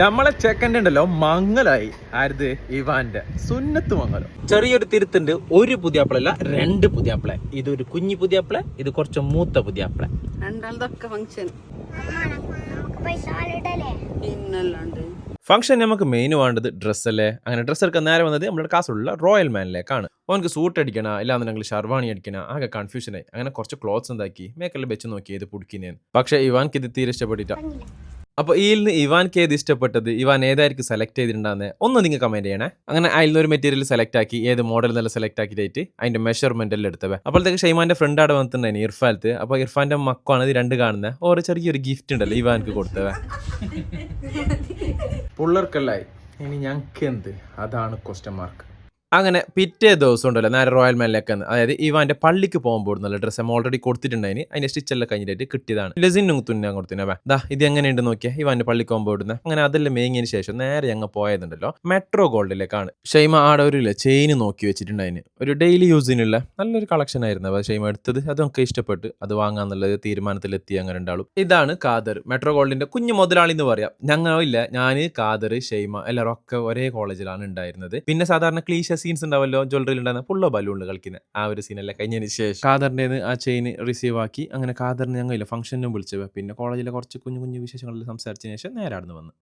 നമ്മളെ ചെക്കന്റെ ഉണ്ടല്ലോ മങ്ങലായി ആരുത്? ഇവാന്റെ സുന്നത്ത് മംഗലം. ചെറിയൊരു തിരുത്തുണ്ട്. ഒരു പുതിയാപ്പിളല്ല രണ്ട് പുതിയാപ്പിള. ഇതൊരു കുഞ്ഞു പുതിയാപ്പിള ഇത് കുറച്ച് മൂത്ത പുതിയാപ്പിള. രണ്ടാളതൊക്കെ പിന്നല്ലാണ്ട്. ഫംഗ്ഷൻ നമുക്ക് മെയിൻ വേണ്ടത് ഡ്രസ്സല്ലേ അങ്ങനെ ഡ്രസ് എടുക്കാൻ നേരെ വന്നത് നമ്മുടെ കാസുള്ള റോയൽ മാനിലേക്കാണ് അവനക്ക് സൂട്ട് അടിക്കണ ഇല്ലാന്നുണ്ടെങ്കിൽ ഷർവാണി അടിക്കണ ആകെ കൺഫ്യൂഷനായി അങ്ങനെ കുറച്ച് ക്ലോത്ത്സ് ഉണ്ടാക്കി മേക്കലിൽ വെച്ച് നോക്കി ഇത് പുടിക്കുന്നേന്ന് പക്ഷെ ഇവാൻക്ക് ഇത് തീരെ ഇഷ്ടപ്പെട്ടിട്ട അപ്പോൾ ഈ നിന്ന് കേത് ഇഷ്ടപ്പെട്ടത്? ഇവാൻ ഏതായിരിക്കും സെലക്ട് ചെയ്തിട്ടുണ്ടാകുന്നത് ഒന്ന് നിങ്ങൾ കമന്റ് ചെയ്യണേ. അങ്ങനെ അതിൽ നിന്ന് ഒരു മെറ്റീരിയൽ സെലക്ട് ആക്കി ഏത് മോഡൽ നല്ല സെലക്ട് ആക്കിയിട്ട് അതിന്റെ മെഷർമെന്റ് എല്ലാം എടുത്തവ. അപ്പോഴത്തേക്ക് ഷെയ്മാന്റെ ഫ്രണ്ട് അവിടെ വന്നിട്ടുണ്ടായിരുന്നു ഇർഫാലത്ത് അപ്പോൾ ഇർഫാന്റെ മക്കാണ് ഇത് രണ്ട് കാണുന്നത് ഓരോ ചെറിയൊരു ഗിഫ്റ്റ് ഉണ്ടല്ലോ ഇവാൻക്ക് കൊടുത്തവ. പിള്ളേർക്കല്ലായി ഇനി ഞങ്ങൾക്ക് എന്ത്? അതാണ് ക്വസ്റ്റ്യൻ മാർക്ക് അങ്ങനെ പിറ്റേ ദിവസം ഉണ്ടല്ലോ നേരെ റോയൽ മാനിലേക്ക് അതായത് ഇവാന്റെ പള്ളിക്ക് പോകുമ്പോൾ നല്ല ഡ്രസ്സ് ഓൾറെഡി കൊടുത്തിട്ടുണ്ടായിന്. അതിന്റെ സ്റ്റിച്ചെല്ലാം കഴിഞ്ഞിട്ട് കിട്ടിയതാണ്. ലസിനും തുന്നാൻ കൊടുത്തിനെ. ദാ ഇത് എങ്ങനെയുണ്ട് നോക്കിയാൽ ഇവാന്റെ പള്ളിക്ക് പോകുമ്പോൾ ഇടുന്ന അങ്ങനെ അതെല്ലാം മേങ്ങിയതിന് ശേഷം നേരെ ഞങ്ങൾ പോയതുണ്ടല്ലോ. മെട്രോ ഗോൾഡിലേക്കാണ് ഷെയ്മ ആടെ ഒരു ചെയിൻ നോക്കി വെച്ചിട്ടുണ്ടായിന്. ഒരു ഡെയിലി യൂസിനുള്ള നല്ലൊരു കളക്ഷൻ ആയിരുന്നു അപ്പോൾ ഷെയ്മ എടുത്തത്. അത് നമുക്ക് ഇഷ്ടപ്പെട്ട് അത് വാങ്ങാന്നുള്ളത് തീരുമാനത്തിലെത്തി അങ്ങനെ ഉണ്ടാവും. ഇതാണ് കാദർ മെട്രോ ഗോൾഡിന്റെ കുഞ്ഞു മുതലാളി എന്ന് പറയാം. ഞങ്ങളില്ല ഞാൻ കാദർ ഷെയ്മ എല്ലാവരും ഒക്കെ ഒരേ കോളേജിലാണ് ഉണ്ടായിരുന്നത്. പിന്നെ സാധാരണ ക്ലീശ സീൻസ് ഉണ്ടാവല്ലോ ജ്വല്ലറിയിൽ ഉണ്ടാകുന്ന പുള്ള ബലൂണിൽ കളിക്കുന്നത് ആ ഒരു സീനെല്ലാം കഴിഞ്ഞതിന് ശേഷം. കാദറിന്റെ ആ ചെയിൻ റിസീവ് ആക്കി അങ്ങനെ കാദറിന് ഞങ്ങളില്ല ഫംഗ്ഷനും വിളിച്ചത്. പിന്നെ കോളേജിലെ കുറച്ച് കുഞ്ഞു കുഞ്ഞു വിശേഷങ്ങളിൽ സംസാരിച്ചതിന് ശേഷം നേരെ അവിടെ വന്നു.